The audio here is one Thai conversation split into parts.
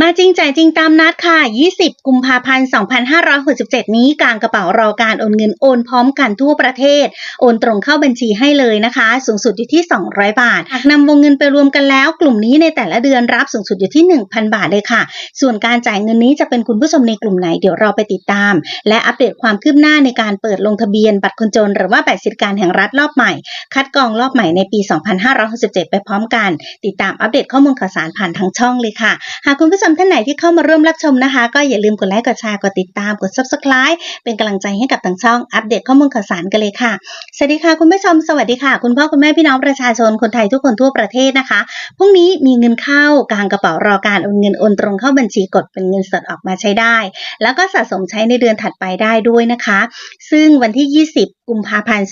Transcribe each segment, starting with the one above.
มาจริงจ่ายจริงตามนัดค่ะ 20 กุมภาพันธ์ 2567 นี้กางกระเป๋ารอการโอนเงินโอนพร้อมกันทั่วประเทศ โอนตรงเข้าบัญชีให้เลยนะคะ สูงสุดอยู่ที่ 200 บาทหากนำวงเงินไปรวมกันแล้ว กลุ่มนี้ในแต่ละเดือนรับสูงสุดอยู่ที่ 1,000 บาทเลยค่ะ ส่วนการจ่ายเงินนี้จะเป็นคุณผู้ชมในกลุ่มไหนเดี๋ยวเราไปติดตาม และอัปเดตความคืบหน้าในการเปิดลงทะเบียนบัตรคนจนหรือว่าบัตรสิทธิการแห่งรัฐรอบใหม่ คัดกรองรอบใหม่ในปี 2567 ไปพร้อมกัน ติดตามอัปเดตข้อมูลข่าวสารผ่านทางช่องเลยค่ะ หากคุณผู้ชมท่านไหนที่เข้ามาร่วมรับชมนะคะ ก็อย่าลืมกดไลค์กดแชร์กดติดตามกด subscribe เป็นกำลังใจให้กับทางช่องอัปเดตข้อมูลข่าวสารกันเลยค่ะสวัสดีค่ะคุณผู้ชมสวัสดีค่ะ คุณพ่อคุณแม่พี่น้องประชาชนคนไทยทุกคนทั่วประเทศนะคะพรุ่งนี้มีเงินเข้ากลางกระเป๋ารอการโอนเงินโอนตรงเข้าบัญชีกดเป็นเงินสดออกมาใช้ได้ แล้วก็สะสมใช้ในเดือนถัดไปได้ด้วยนะคะ ซึ่งวันที่ 20 กุมภาพันธ์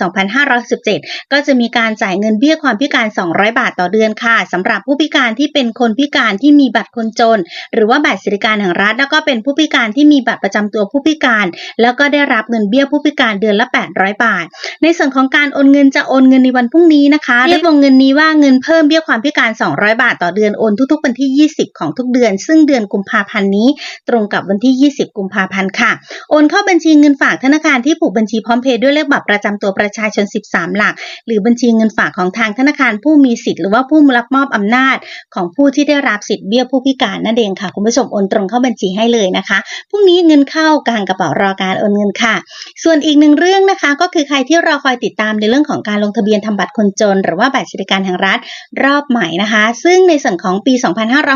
2517 ก็จะมีการจ่ายเงินเบี้ยความพิการ 200 บาทต่อเดือนค่ะสำหรับผู้พิการที่เป็นคนพิการที่มีบัตรคนจนหรือว่าบัตรสวัสดิการแห่งรัฐ แล้วก็เป็นผู้พิการที่มีบัตรประจำตัวผู้พิการ แล้วก็ได้รับเงินเบี้ยผู้พิการเดือนละ 800 บาท ในส่วนของการโอนเงินจะโอนเงินในวันพรุ่งนี้นะคะเรียกวงเงินนี้ว่าเงินเพิ่มเบี้ยความพิการ 200 บาทต่อเดือนโอนทุกๆวันที่ 20 ของทุกเดือน ซึ่งเดือนกุมภาพันธ์นี้ ตรงกับวันที่ 20 กุมภาพันธ์ค่ะ โอนเข้าบัญชีเงินฝากธนาคารที่ผูกบัญชีพร้อมเพย์ด้วยเลขบัตรประจำตัวประชาชน 13 หลัก หรือบัญชีเงินฝากของทางธนาคารผู้มีสิทธิ์หรือว่าผู้รับมอบอำนาจ ของผู้ที่ได้รับสิทธิ์เบี้ยผู้พิการนั่นเองค่ะ คุณผู้ชมโอนตรงเข้าบัญชีให้เลยนะคะพรุ่งนี้เงินเข้ากลางกระเป๋ารอการโอนเงินค่ะ ส่วนอีกหนึ่งเรื่องนะคะ ก็คือใครที่รอคอยติดตามในเรื่องของการลงทะเบียนทำบัตรคนจน หรือว่าบัตรสวัสดิการแห่งรัฐรอบใหม่นะคะ ซึ่งในส่วนของปี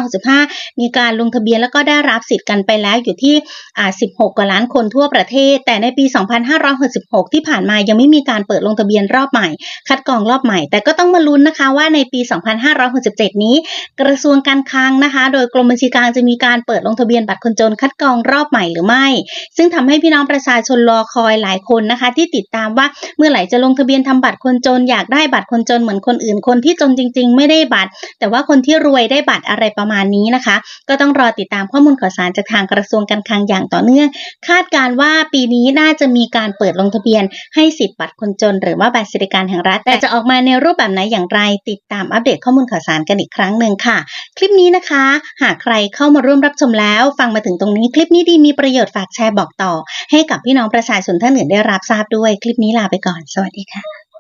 2565 มีการลงทะเบียนแล้วก็ได้รับสิทธิ์กันไปแล้วอยู่ที่อ่า16 กว่าล้านคนทั่วประเทศ แต่ในปี 2566 ที่ผ่านมายังไม่มีการเปิดลงทะเบียนรอบใหม่ คัดกรองรอบใหม่ แต่ก็ต้องมาลุ้นนะคะว่าในปี 2567 นี้ กระทรวงการคลังนะคะ โดยกรมบัญชีกลางจะมีการเปิดลงทะเบียนบัตรคนจนคัดกรองรอบใหม่หรือไม่ ซึ่งทำให้พี่น้องประชาชนรอคอยหลายคนนะคะ ที่ติดตามว่าเมื่อไหร่จะลงทะเบียนทำบัตรคนจนอยากได้บัตรคนจนเหมือนคนอื่นคนที่จนจริง ๆ ไม่ได้บัตร แต่ว่าคนที่รวยได้บัตรอะไรประมาณนี้นะคะ ก็ต้องรอติดตามข้อมูลข่าวสารจากทางกระทรวงการคลังอย่างต่อเนื่อง คาดการณ์ว่าปีนี้น่าจะมีการเปิดลงทะเบียนให้สิทธิ์บัตรคนจน หรือว่าบัตรสวัสดิการแห่งรัฐ แต่จะออกมาในรูปแบบไหนอย่างไร ติดตามอัปเดตข้อมูลข่าวสารกันอีกครั้งหนึ่งค่ะ คลิปนี้นะคะ หากใครเข้ามาร่วมรับชมแล้ว ฟังมาถึงตรงนี้คลิปนี้ดีมีประโยชน์ฝากแชร์บอกต่อ ให้กับพี่น้องประชาชนท่านอื่นได้รับทราบด้วยคลิปนี้ลาไปก่อน สวัสดีค่ะ